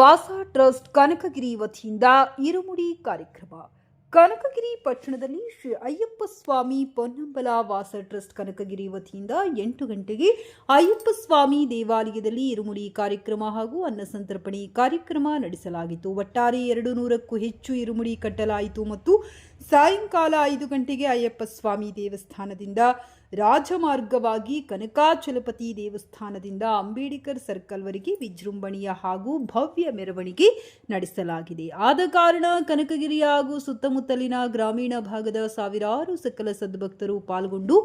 ವಾಸ ಟ್ರಸ್ಟ್ ಕನಕಗಿರಿ ವತಿಯಿಂದ ಇರುಮುಡಿ ಕಾರ್ಯಕ್ರಮ. ಕನಕಗಿರಿ ಪಟ್ಟಣದಲ್ಲಿ ಶ್ರೀ ಅಯ್ಯಪ್ಪ ಸ್ವಾಮಿ ಪೊನ್ನಂಬಲ ವಾಸ ಟ್ರಸ್ಟ್ ಕನಕಗಿರಿ ವತಿಯಿಂದ ಎಂಟು ಗಂಟೆಗೆ ಅಯ್ಯಪ್ಪ ಸ್ವಾಮಿ ದೇವಾಲಯದಲ್ಲಿ ಇರುಮುಡಿ ಕಾರ್ಯಕ್ರಮ ಹಾಗೂ ಅನ್ನ ಸಂತರ್ಪಣೆ ಕಾರ್ಯಕ್ರಮ ನಡೆಸಲಾಗಿತ್ತು. ಒಟ್ಟಾರೆ ಎರಡು ನೂರಕ್ಕೂ ಹೆಚ್ಚು ಇರುಮುಡಿ ಕಟ್ಟಲಾಯಿತು ಮತ್ತು ಸಾಯಂಕಾಲ ಐದು ಗಂಟೆಗೆ ಅಯ್ಯಪ್ಪ ಸ್ವಾಮಿ ದೇವಸ್ಥಾನದಿಂದ ರಾಜಮಾರ್ಗವಾಗಿ ಕನಕಾಚಲಪತಿ ದೇವಸ್ಥಾನದಿಂದ ಅಂಬೇಡ್ಕರ್ ಸರ್ಕಲ್ವರೆಗೆ ವಿಜೃಂಭಣೆಯ ಹಾಗೂ ಭವ್ಯ ಮೆರವಣಿಗೆ ನಡೆಸಲಾಗಿದೆ. ಆದ ಕಾರಣ ಕನಕಗಿರಿ ಹಾಗೂ ಸುತ್ತಮುತ್ತಲಿನ ಗ್ರಾಮೀಣ ಭಾಗದ ಸಾವಿರಾರು ಸಕಲ ಸದ್ಭಕ್ತರು ಪಾಲ್ಗೊಂಡು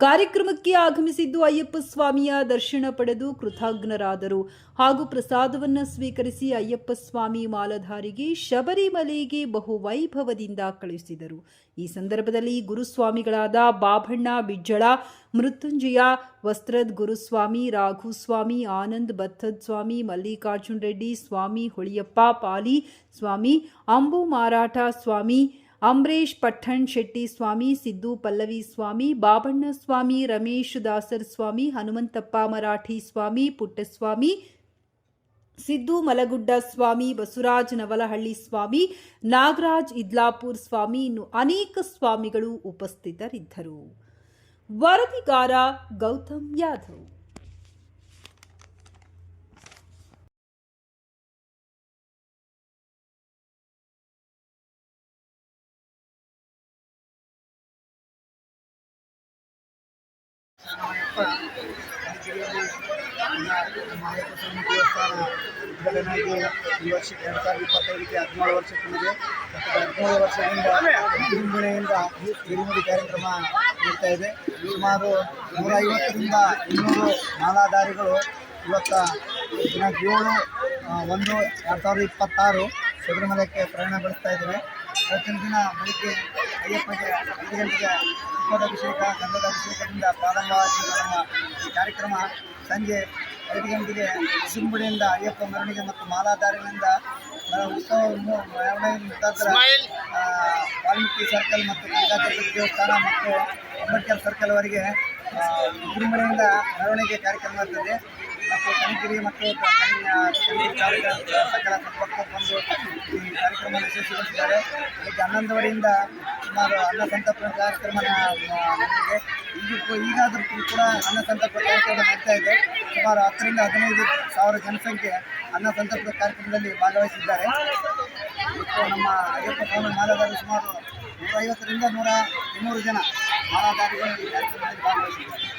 ಕಾರ್ಯಕ್ರಮಕ್ಕೆ ಆಗಮಿಸಿದ್ದು ಅಯ್ಯಪ್ಪ ಸ್ವಾಮಿಯ ದರ್ಶನ ಪಡೆದು ಕೃತಜ್ಞರಾದರು. ಹಾಗೂ ಪ್ರಸಾದವನ್ನು ಸ್ವೀಕರಿಸಿ ಅಯ್ಯಪ್ಪ ಸ್ವಾಮಿ ಮಾಲಧಾರಿಗೆ ಶಬರಿಮಲೆಗೆ ಬಹು ವೈಭವದಿಂದ ಕಳುಹಿಸಿದರು ಈ ಸಂದರ್ಭದಲ್ಲಿ ಗುರುಸ್ವಾಮಿಗಳಾದ ಬಾಬಣ್ಣ, ಬಿಜ್ಜಳ, ಮೃತ್ಯುಂಜಯ, ವಸ್ತ್ರದ್ ಗುರುಸ್ವಾಮಿ ರಾಘುಸ್ವಾಮಿ ಆನಂದ್ ಬತ್ತದ್ ಸ್ವಾಮಿ, ಮಲ್ಲಿಕಾರ್ಜುನ್ ರೆಡ್ಡಿ, ಸ್ವಾಮಿ ಹೊಳಿಯಪ್ಪ ಪಾಲಿ ಸ್ವಾಮಿ, ಅಂಬು ಮಾರಾಟ ಸ್ವಾಮಿ, ಅಂಬರೀಶ್ ಪಠಣ್ ಶೆಟ್ಟಿ ಸ್ವಾಮಿ, ಸಿದ್ದು ಪಲ್ಲವಿ ಸ್ವಾಮಿ, ಬಾಬಣ್ಣ ಸ್ವಾಮಿ, ರಮೇಶ್ ದಾಸರ್ ಸ್ವಾಮಿ, ಹನುಮಂತಪ್ಪ ಮರಾಠಿ ಸ್ವಾಮಿ, ಪುಟ್ಟಸ್ವಾಮಿ ಸಿದ್ದು ಮಲಗುಡ್ಡ ಸ್ವಾಮಿ, ಬಸವರಾಜ್ ನವಲಹಳ್ಳಿ ಸ್ವಾಮಿ, ನಾಗರಾಜ್ ಇದ್ಲಾಪುರ್ ಸ್ವಾಮಿ, ಇನ್ನು ಅನೇಕ ಸ್ವಾಮಿಗಳು ಉಪಸ್ಥಿತರಿದ್ದರು. ವರದಿಗಾರ ಗೌತಮ್ ಯಾದವ್. ಸ್ವಾಮಿ ದೇವಸ್ಥಾನ ವರ್ಷ ಎರಡು ಸಾವಿರದ ಇಪ್ಪತ್ತೈದಕ್ಕೆ ಹದಿನೇಳು ವರ್ಷ ತುಂಬಿದೆ ವರ್ಷದಿಂದ ವಿಜೃಂಭಣೆಯಿಂದ ಗಿರಿಮುಡಿ ಕಾರ್ಯಕ್ರಮ ನಡೀತಾ ಇದೆ ಸುಮಾರು ನೂರ ಐವತ್ತರಿಂದ ಇನ್ನೂರು ಮಾಲಾಧಾರಿಗಳು ಇವತ್ತು ದಿನಾಂಕ ಏಳು ಒಂದು ಎರಡು ಸಾವಿರದ ಇಪ್ಪತ್ತಾರು ಶಬರಿಮಲೆಗೆ ಪ್ರಯಾಣ ಬೆಳೆಸ್ತಾ ಇದ್ದಾರೆ ಇವತ್ತಿನ ದಿನ ಬೆಳಿಗ್ಗೆ ಅಯ್ಯಪ್ಪಗೆ ಐದು ಗಂಟೆಗೆ ತುಪ್ಪದಾಭಿಷೇಕ ಗಂಧದ ಅಭಿಷೇಕದಿಂದ ಪ್ರಾರಂಭವಾಗಿರುವ ನಮ್ಮ ಈ ಕಾರ್ಯಕ್ರಮ ಸಂಜೆ ಐದು ಗಂಟೆಗೆ ಸಿಂಬಡಿಯಿಂದ ಅಯ್ಯಪ್ಪ ಮೆರವಣಿಗೆ ಮತ್ತು ಮಾಲಾಧಾರಿಗಳಿಂದ ಉತ್ಸವವನ್ನು ಮೆರವಣಿಗೆ ಮುಖಾಂತರ ವಾಲ್ಮೀಕಿ ಸರ್ಕಲ್ ಮತ್ತು ಗಂಗಾಧರ ದೇವಸ್ಥಾನ ಮತ್ತು ಅಂಬೇಡ್ಕರ್ ಸರ್ಕಲ್ವರೆಗೆ ಸಿಂಬಡಿಯಿಂದ ಮೆರವಣಿಗೆ ಕಾರ್ಯಕ್ರಮ ಇರ್ತದೆ ಮತ್ತು ಕನಗಿರಿ ಮತ್ತು ಭಕ್ತರು ಬಂದು ಈ ಕಾರ್ಯಕ್ರಮ ಯಶಸ್ವಿಗೊಳಿಸಿದ್ದಾರೆ. ಬೆಳಗ್ಗೆ ಹನ್ನೊಂದುವರೆಯಿಂದ ಸುಮಾರು ಅನ್ನ ಸಂತಪ ಕಾರ್ಯಕ್ರಮ ನಡೆದಿದೆ ಈಗ ಈಗಾದರೂ ಕೂಡ ಅನ್ನ ಸಂತಪ ಕಾರ್ಯಕ್ರಮ ನಡೀತಾ ಇದೆ. ಸುಮಾರು ಹತ್ತರಿಂದ ಹದಿನೈದು ಸಾವಿರ ಜನಸಂಖ್ಯೆ ಅನ್ನ ಸಂತಪ ಕಾರ್ಯಕ್ರಮದಲ್ಲಿ ಭಾಗವಹಿಸಿದ್ದಾರೆ. ಮತ್ತು ನಮ್ಮ ಅಯ್ಯಪ್ಪ ಸ್ವಾಮಿ ಮಾಲಾಧಾರಿ ಸುಮಾರು ನೂರೈವತ್ತರಿಂದ ನೂರ ಇನ್ನೂರು ಜನ ಮಾಲಾಧಾರಿಗಳು ಈ ಕಾರ್ಯಕ್ರಮದಲ್ಲಿ ಭಾಗವಹಿಸಿದ್ದಾರೆ.